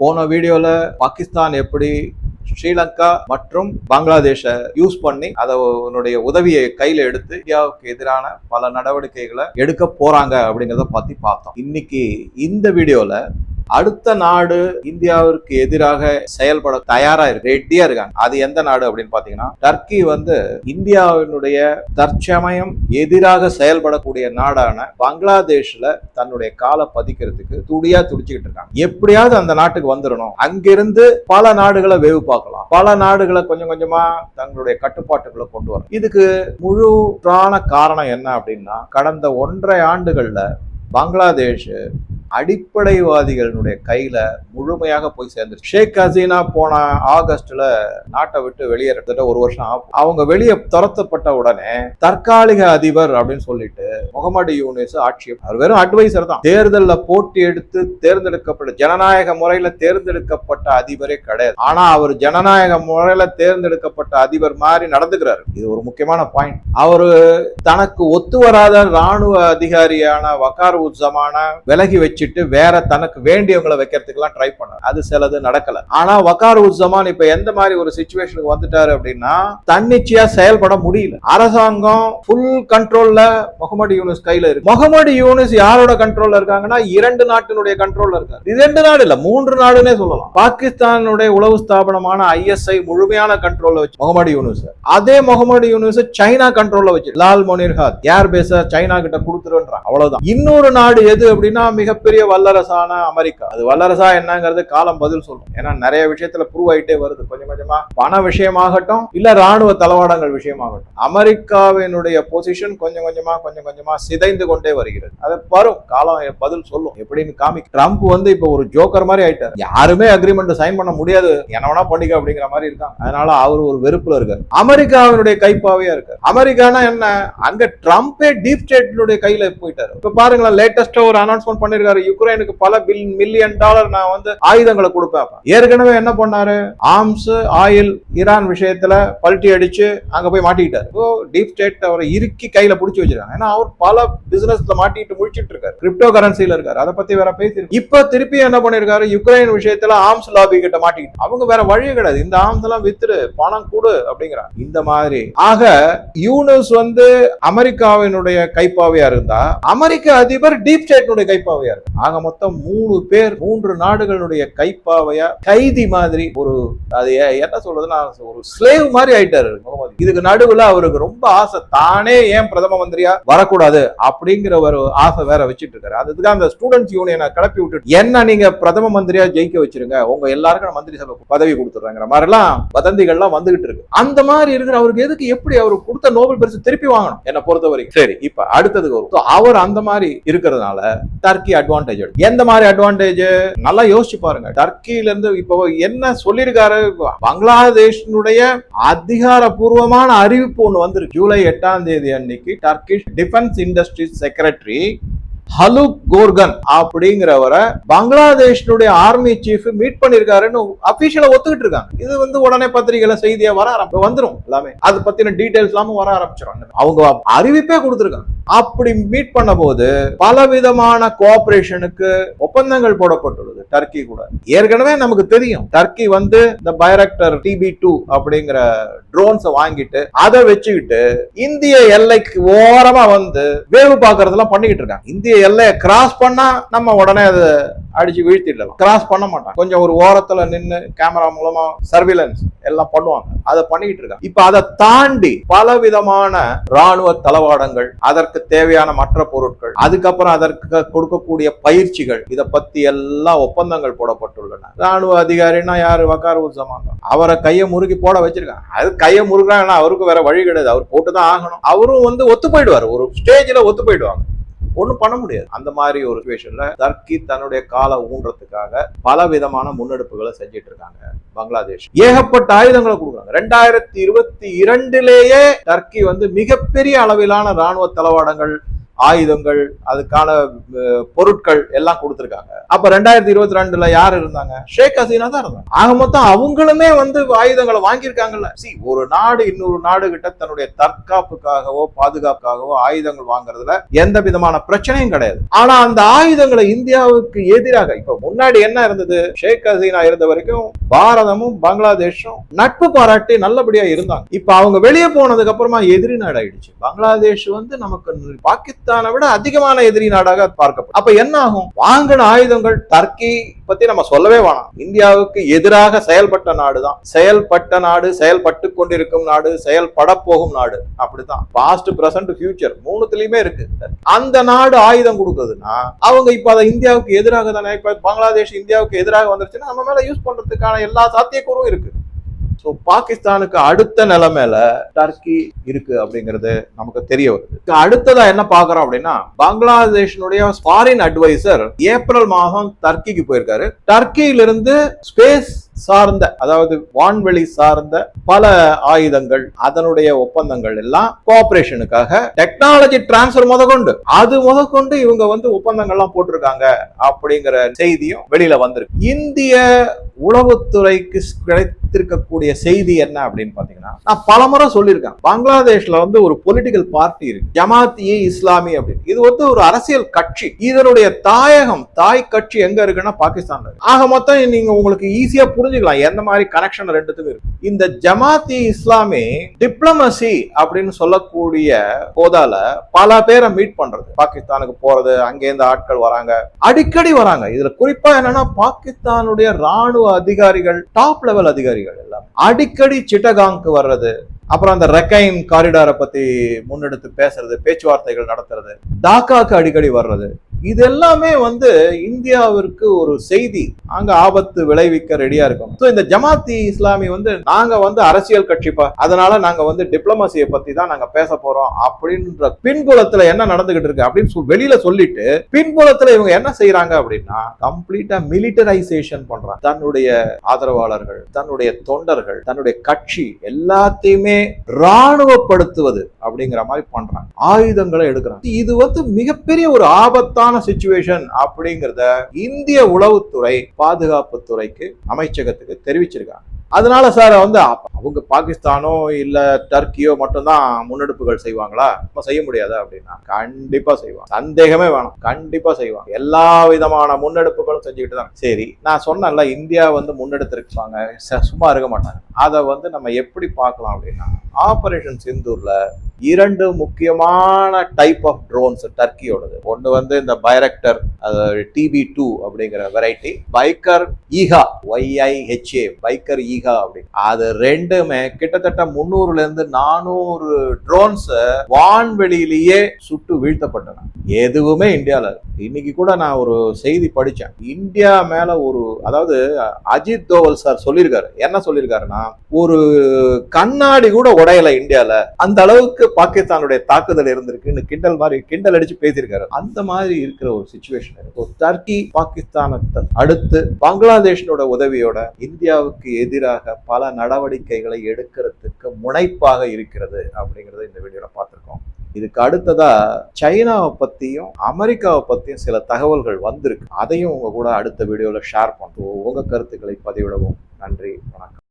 போன வீடியோல பாகிஸ்தான் எப்படி ஸ்ரீலங்கா மற்றும் பங்களாதேஷை யூஸ் பண்ணி அதனுடைய உதவியை கையில எடுத்து இந்தியாவுக்கு எதிரான பல நடவடிக்கைகளை எடுக்க போறாங்க அப்படிங்கிறத பத்தி பார்த்தோம். இன்னைக்கு இந்த வீடியோல அடுத்த நாடு இந்தியாவிற்கு எதிராக செயல்பட தயாரா இருக்கு ரெடியா இருக்காங்க. அது எந்த நாடு அப்படின்னு பாத்தீங்கன்னா டர்க்கி வந்து இந்தியாவினுடைய தற்சமயம் எதிராக செயல்படக்கூடிய நாடான பங்களாதேஷ்ல தன்னுடைய காலை பதிக்கிறதுக்கு துடியா துடிச்சுக்கிட்டு இருக்காங்க. எப்படியாவது அந்த நாட்டுக்கு வந்துடணும். அங்கிருந்து பல நாடுகளை வேவு பார்க்கலாம். பல நாடுகளை கொஞ்சம் கொஞ்சமா தங்களுடைய கட்டுப்பாட்டுக்குள்ள கொண்டு வரும் இதுக்கு முழு காரணம் என்ன அப்படின்னா கடந்த ஒன்றரை ஆண்டுகள்ல பங்களாதேஷ் அடிப்படைவாதிகளுடைய கையில முழுமையாக போய் சேர்ந்துருச்சு. ஷேக் ஹசீனா போன ஆகஸ்ட்ல நாட்டை விட்டு வெளியேறதுல ஒரு வருஷம் ஆகும். அவங்க வெளியே துரத்தப்பட்ட உடனே தற்காலிக அதிபர் அப்படின்னு சொல்லிட்டு முகமது யூனிஸ் ஆட்சி அவர் வெறும் அட்வைசர் தான். தேர்தலில் போட்டி எடுத்து தேர்ந்தெடுக்கப்பட்ட ஜனநாயக முறையில் தேர்ந்தெடுக்கப்பட்ட அதிபரே கிடையாது. ஆனா அவர் ஜனநாயக முறையில் தேர்ந்தெடுக்கப்பட்ட அதிபர் மாதிரி நடந்துக்கிறாரு. இது ஒரு முக்கியமான பாயிண்ட் அவர் தனக்கு ஒத்து வராத ராணுவ அதிகாரியான வக்கார் உத்சமான விலகி வச்சுட்டு வேற தனக்கு வேண்டியவங்களை வைக்கிறதுக்கெல்லாம் ட்ரை பண்ணார். அது சிலது நடக்கல. ஆனா வக்கார் உஸ்ஸமான் இப்ப எந்த மாதிரி ஒரு சுச்சுவேஷனுக்கு வந்துட்டாரு அப்படின்னா தன்னிச்சையா செயல்பட முடியல. அரசாங்கம் ஃபுல் கண்ட்ரோல்ல முகமது யூனிஸ் கையில இருக்கு. முகமது யூனிஸ் யாரோட கண்ட்ரோல்ல இருக்காங்கன்னா இரண்டு நாட்டினுடைய கண்ட்ரோல்ல இருக்காரு. இது ரெண்டு நாடு இல்ல மூன்று நாடுன்னே சொல்லலாம். பாகிஸ்தானுடைய உளவு ஸ்தாபனமான ஐஎஸ்ஐ முழுமையான கண்ட்ரோல்ல வச்சு முகமது யூனிஸ். அதே முகமது யூனிஸ் சைனா கண்ட்ரோல்ல வச்சு லால் மொனிர்ஹாத் ஏர் பேஸ சைனா கிட்ட கொடுத்துருன்றான். அவ்வளவுதான். இன்னொரு நாடு எது அப்படின்னா மிகப்பெரிய வல்லரசான அமெரிக்கா. அது வல்லரசா என்னங்கிறது காலம் பதில் சொல்லும். ஏன்னா நிறைய விஷயத்துல ப்ரூவ் ஆயிட்டே வருது. கொஞ்சம் கொஞ்சமா பண விஷயமாகட்டும் இல்ல ராணுவ தளவாடங்கள் விஷயமாகட்டும். அமெரிக்காவினுடைய பொசிஷன் கொஞ்சம் கொஞ்சமா கொஞ்சம் கொஞ்சமா சிதைந்து கொண்டே வருகிறது. அதை வரும் காலம் பதில் சொல்லும். எப்படின்னு காமி ட்ரம்ப் வந்து இப்ப ஒரு ஜோக்கர் மாதிரி ஆயிட்டார். யாருமே அக்ரிமெண்ட் சைன் பண்ண முடியாது. என்னவனா பண்ணிக்க அப்படிங்கிற மாதிரி இருக்காங்க. அதனால அவர் ஒரு வெறுப்புல இருக்காரு. அமெரிக்காவினுடைய கைப்பாவையா இருக்கு அமெரிக்கானா என்ன? அங்க ட்ரம்ப்பே டீப் ஸ்டேட்னுடைய கையில போயிட்டாரு. இப்ப பாருங்களேன் லேட்டஸ்டா ஒரு அனௌன்ஸ்மெண்ட் பண்ணிருக்காரு. யுக்ரைனுக்கு பல பில் மில்லியன் டாலர் நான் வந்து ஆயுதங்களை கொடுப்பேன் ஏற்கனவே என்ன பண்ணாரு? ஆர்ம்ஸ் ஆயில் ஈரான் விஷயத்துல பல்ட்டி அடிச்சு அங்க போய் மாட்டிக்கிட்டாரு. டீப் ஸ்டேட் அவரை இறுக்கி கையில பிடிச்சி வச்சிருக்காங்க. ஏன்னா அவர் பல பிசினஸ்ல மாட்டிட்டு முடிச்சிட்டு இருக்காரு. கிரிப்டோ கரன்சில இருக்காரு. அதை பத்தி வேற பேசி இப்ப திருப்பி என்ன பண்ணிருக்காரு? யுக்ரைன் விஷயத்துல ஆர்ம்ஸ் லாபி கிட்ட மாட்டிக்கிட்டு. அவங்க வேற வழியே கிடையாது. இந்த ஆர்ம்ஸ் எல்லாம் வித்துரு பணம் கூடு அப்படிங்கிறாங்க. இந்த மாதிரி. ஆக யூனஸ் வந்து அமெரிக்காவினுடைய கைப்பாவையா இருந்தா அமெரிக்க அதிபர் டீப் ஸ்டேட்னுடைய கைப்பாவையா இருக்கு ஆக மொத்தம் மூணு பேர் மூன்று நாடுகளுடைய கைப்பாவையா கைதி மாதிரி ஒரு அது என்ன சொல்றதுன்னா ஒரு ஸ்லேவ் மாதிரி ஆயிட்டாரு. இதுக்கு நடுவுல அவருக்கு ரொம்ப ஆசை தானே ஏன் பிரதம மந்திரியா வரக்கூடாது? அப்படிங்கிற ஒரு ஆசை வேற வச்சுட்டு இருக்காரு. அதுக்கு அந்த ஸ்டூடெண்ட்ஸ் யூனியனை கிளப்பி விட்டுட்டு என்ன நீங்க பிரதம மந்திரியா ஜெயிக்க வச்சிருங்க? உங்க எல்லாருக்கும் மந்திரி சபை பதவி கொடுத்துட்றேங்கிற மாதிரிலாம் வதந்திகள்லாம் வந்துகிட்டு இருக்கு. அந்த மாதிரி இருக்கிற அவருக்கு எதுக்கு எப்படி அவர் கொடுத்த நோபல் பரிசு திருப்பி வாங்கணும்? என்ன பொறுத்த வரைக்கும். சரி இப்ப அடுத்ததுக்கு வரும். அவர் அந்த மாதிரி இருக்கிறதுனால டர்க்கி அட்வான்டேஜ் எந்த மாதிரி அட்வான்டேஜ் நல்லா யோசிச்சு பாருங்க. டர்க்கில இருந்து இப்போ என்ன சொல்லியிருக்காரு? பங்களாதேஷனுடைய அதிகாரப்பூர்வமான அறிவிப்பு ஒன்று வந்திருக்கு. ஜூலை எட்டாம் தேதி அன்னைக்கு Turkish defence industries secretary Haluk Gorgun அப்படிங்கிறவரை பங்களாதேஷனுடைய ஆர்மி சீஃப் மீட் பண்ணிருக்காருன்னு அபிஷியலா ஒத்துக்கிட்டு இருக்காங்க. இது வந்து உடனே பத்திரிகையில செய்தியா வர ஆரம்பி வந்துரும் எல்லாமே. அது பத்தின டீடைல்ஸ் எல்லாமும் வர ஆரம்பிச்சிடும் அவங்க அறிவிப்பே கொடுத்துருக்காங்க. அப்படி மீட் பண்ண போது பல விதமான கோஆபரேஷனுக்கு ஒப்பந்தங்கள் போடப்பட்டுள்ளது. டர்க்கி கூட. ஏற்கனவே நமக்கு தெரியும். டர்க்கி வந்து இந்த பைரக்டர் டிபி டூ அப்படிங்கிற ட்ரோன்ஸை வாங்கிட்டு அதை வச்சுக்கிட்டு இந்திய எல்லைக்கு ஓரமா வந்து வேவு பார்க்கறதெல்லாம் பண்ணிக்கிட்டு இருக்காங்க. இந்திய எல்லையை கிராஸ் பண்ணா நம்ம உடனே அது அடிச்சு வீழ்த்திடலாம். கிராஸ் பண்ண மாட்டாங்க. கொஞ்சம் ஒரு ஓரத்துல நின்னு கேமரா மூலமா சர்வேலன்ஸ் எல்லாம் பண்ணுவாங்க. அதை பண்ணிக்கிட்டு இருக்காங்க. இப்ப அதை தாண்டி பல விதமான ராணுவ தளவாடங்கள் அதற்கு தேவையான மற்ற பொருட்கள் அதுக்கப்புறம் அதற்கு கொடுக்கக்கூடிய பயிற்சிகள் இத பத்தி எல்லாம் ஒப்பந்தங்கள் போடப்பட்டுள்ளன. ராணுவ அதிகாரின்னா யாரு? வக்கார் உசமாங்க அவரை கையை முறுக்கி போட வச்சிருக்காங்க. அது கையை முறுக்குறாங்கன்னா அவருக்கு வேற வழி கிடையாது. அவர் போட்டுதான் ஆகணும். அவரும் வந்து ஒத்து போயிடுவார். ஒரு ஸ்டேஜ்ல ஒத்து போயிடுவாங்க. ஒன்றும் பண்ண முடியாது. அந்த மாதிரி ஒரு சுச்சுவேஷன்ல டர்க்கி தன்னுடைய காலை ஊன்றதுக்காக பல விதமான முன்னெடுப்புகளை செஞ்சிட்டு இருக்காங்க பங்களாதேஷ். ஏகப்பட்ட ஆயுதங்களை கொடுக்குறாங்க. ரெண்டாயிரத்தி இருபத்தி இரண்டிலேயே டர்க்கி வந்து மிகப்பெரிய அளவிலான ராணுவ தளவாடங்கள் ஆயுதங்கள் அதுக்கான பொருட்கள் எல்லாம் கொடுத்துருக்காங்க. அப்ப ரெண்டாயிரத்தி இருபத்தி ரெண்டுல யார் இருந்தாங்க? ஷேக் ஹசீனா தான் இருந்தாங்க ஆக மொத்தம் அவங்களுமே வந்து ஆயுதங்களை வாங்கியிருக்காங்கல்ல. சி ஒரு நாடு இன்னொரு நாடு கிட்ட தன்னுடைய தற்காப்புக்காகவோ பாதுகாப்புக்காகவோ ஆயுதங்கள் வாங்குறதுல எந்த விதமான பிரச்சனையும் கிடையாது. ஆனா அந்த ஆயுதங்களை இந்தியாவுக்கு எதிராக இப்ப முன்னாடி என்ன இருந்தது? ஷேக் ஹசீனா இருந்த வரைக்கும் பாரதமும் பங்களாதேஷும் நட்பு பாராட்டி நல்லபடியா இருந்தாங்க. இப்ப அவங்க வெளியே போனதுக்கு அப்புறமா எதிரி நாடு ஆயிடுச்சு. பங்களாதேஷ் வந்து நமக்கு பாகிஸ்தானை விட அதிகமான எதிரி நாடாக பார்க்கப்படும். அப்ப என்ன ஆகும்? வாங்கின ஆயுதங்கள் டர்க்கி பத்தி நம்ம சொல்லவே வேணாம். இந்தியாவுக்கு எதிராக செயல்பட்ட நாடு தான் செயல்பட்ட நாடு செயல்பட்டு கொண்டிருக்கும் நாடு செயல்பட போகும் நாடு. அப்படிதான் பாஸ்ட் பிரசன்ட் ஃபியூச்சர் மூணுத்துலயுமே இருக்கு. அந்த நாடு ஆயுதம் கொடுக்குதுன்னா அவங்க இப்ப அதை இந்தியாவுக்கு எதிராக தானே இப்ப பங்களாதேஷ் இந்தியாவுக்கு எதிராக வந்துருச்சுன்னா நம்ம மேல யூஸ் பண்றதுக்கான எல்லா சாத்தியக்கூறும் இருக்கு. ஸோ பாகிஸ்தானுக்கு அடுத்த நிலைமையில டர்க்கி இருக்கு அப்படிங்கிறது நமக்கு தெரிய வருது. அடுத்ததா என்ன பாக்குறோம் அப்படின்னா பங்களாதேஷனுடைய ஃபாரின் அட்வைசர் ஏப்ரல் மாதம் டர்க்கிக்கு போயிருக்காரு. டர்க்கியிலிருந்து ஸ்பேஸ் சார்ந்த அதாவது வான்வெளி சார்ந்த பல ஆயுதங்கள் அதனுடைய ஒப்பந்தங்கள் எல்லாம் கோஆபரேஷனுக்காக டெக்னாலஜி டிரான்ஸ்பர் முதற்கொண்டு அது முதற்கொண்டு இவங்க வந்து ஒப்பந்தங்கள்லாம் போட்டிருக்காங்க அப்படிங்கிற செய்தியும் வெளியில வந்திருக்கு. இந்திய உளவுத்துறைக்கு கிடைத்திருக்கக்கூடிய செய்தி என்ன அப்படின்னு பாத்தீங்கன்னா நான் பலமுறை சொல்லியிருக்கேன். பங்களாதேஷ்ல வந்து ஒரு பொலிட்டிக்கல் பார்ட்டி இருக்கு. ஜமாத் இ இஸ்லாமி அப்படின்னு. இது வந்து ஒரு அரசியல் கட்சி. இதனுடைய தாயகம் தாய் கட்சி எங்க இருக்குன்னா பாகிஸ்தான்ல ஆக மொத்தம் நீங்க உங்களுக்கு ஈஸியா புரிஞ்சுக்கலாம். எந்த மாதிரி கனெக்ஷன் ரெண்டுத்துக்கும் இருக்கு. இந்த ஜமாத் இஸ்லாமி டிப்ளமசி அப்படின்னு சொல்லக்கூடிய போதால பல பேரை மீட் பண்றது. பாகிஸ்தானுக்கு போறது அங்கேருந்து ஆட்கள் வராங்க. அடிக்கடி வராங்க. இதுல குறிப்பா என்னன்னா பாகிஸ்தானுடைய ராணுவ அதிகாரிகள் டாப் லெவல் அதிகாரிகள் எல்லாம். அடிக்கடி சிட்டகாங்க்கு வர்றது அப்புறம் அந்த ரெக்கைன் காரிடாரை பத்தி முன்னெடுத்து பேசுறது பேச்சுவார்த்தைகள் நடத்துறது டாக்காக்கு அடிக்கடி வர்றது. இது எல்லாமே வந்து இந்தியாவிற்கு ஒரு செய்தி. அங்க ஆபத்து விளைவிக்க ரெடியா இருக்கும். ஸோ இந்த ஜமாத்தி இஸ்லாமி வந்து நாங்க வந்து அரசியல் கட்சிப்பா அதனால நாங்க வந்து டிப்ளமசியை பத்தி தான் நாங்க பேச போறோம் அப்படின்ற பின்புலத்துல என்ன நடந்துகிட்டு இருக்கு அப்படின்னு வெளியில சொல்லிட்டு பின்புலத்துல இவங்க என்ன செய்யறாங்க அப்படின்னா கம்ப்ளீட்டா மிலிட்டரைசேஷன் பண்றாங்க. தன்னுடைய ஆதரவாளர்கள் தன்னுடைய தொண்டர்கள் தன்னுடைய கட்சி எல்லாத்தையுமே ராணுவப்படுத்துவது அப்படிங்கிற மாதிரி பண்றாங்க. ஆயுதங்களை எடுக்கிறாங்க. இது வந்து மிகப்பெரிய ஒரு ஆபத்தான சுச்சுவேஷன் அப்படிங்கிறத இந்திய உளவுத்துறை பாதுகாப்பு துறைக்கு அமைச்சகத்துக்கு தெரிவிச்சிருக்காங்க. அதனால சார் வந்து அவங்க பாகிஸ்தானோ இல்ல டர்க்கியோ மட்டும்தான் முன்னெடுப்புகள் செய்வாங்களா? இப்ப செய்ய முடியாதா அப்படின்னா? கண்டிப்பா செய்வாங்க. சந்தேகமே வேணும். கண்டிப்பா செய்வாங்க. எல்லா விதமான முன்னெடுப்புகளும் செஞ்சுக்கிட்டு தான். சரி நான் சொன்னேன்ல இந்தியா வந்து முன்னெடுத்திருப்பாங்க. சும்மா இருக்க மாட்டாங்க. அதை வந்து நம்ம எப்படி பார்க்கலாம் அப்படின்னா ஆபரேஷன் சிந்தூர்ல இரண்டு முக்கியமான டைப் ஆஃப் ட்ரோன்ஸ் டர்க்கியோடது. ஒன்று வந்து இந்த பைரக்டர் டிபி டூ அப்படிங்கிற வெரைட்டி பைக்கர் ஈகா ஒய்ஐஹெச்ஏ பைக்கர் ஈகா அப்படின்னு அது ரெண்டுமே கிட்டத்தட்ட முந்நூறுல இருந்து நானூறு ட்ரோன்ஸ் வான்வெளியிலேயே சுட்டு வீழ்த்தப்பட்டன. எதுவுமே இந்தியாவில் இன்னைக்கு கூட நான் ஒரு செய்தி படித்தேன் இந்தியா மேல ஒரு அதாவது அஜித் தோவல் சார் சொல்லியிருக்காரு. என்ன சொல்லியிருக்காருன்னா ஒரு கண்ணாடி கூட உடையல இந்தியாவில் அந்த அளவுக்கு பாகிஸ்தானுடைய தாக்குதல் இருந்திருக்குன்னு கிண்டல் மாதிரி கிண்டல் அடிச்சு பேசியிருக்காரு. அந்த மாதிரி இருக்கிற ஒரு சுச்சுவேஷன் இருக்கு. டர்க்கி பாகிஸ்தானை அடுத்து பங்களாதேஷனோட உதவியோட இந்தியாவுக்கு எதிராக பல நடவடிக்கைகளை எடுக்கிறதுக்கு முனைப்பாக இருக்கிறது அப்படிங்கறத இந்த வீடியோல பார்த்திருக்கோம். இதுக்கு அடுத்ததா சைனாவை பத்தியும் அமெரிக்காவை பத்தியும் சில தகவல்கள் வந்திருக்கு. அதையும் உங்க கூட அடுத்த வீடியோல ஷேர் பண்ணுவோம் உங்க கருத்துக்களை பதிவிடவும். நன்றி. வணக்கம்.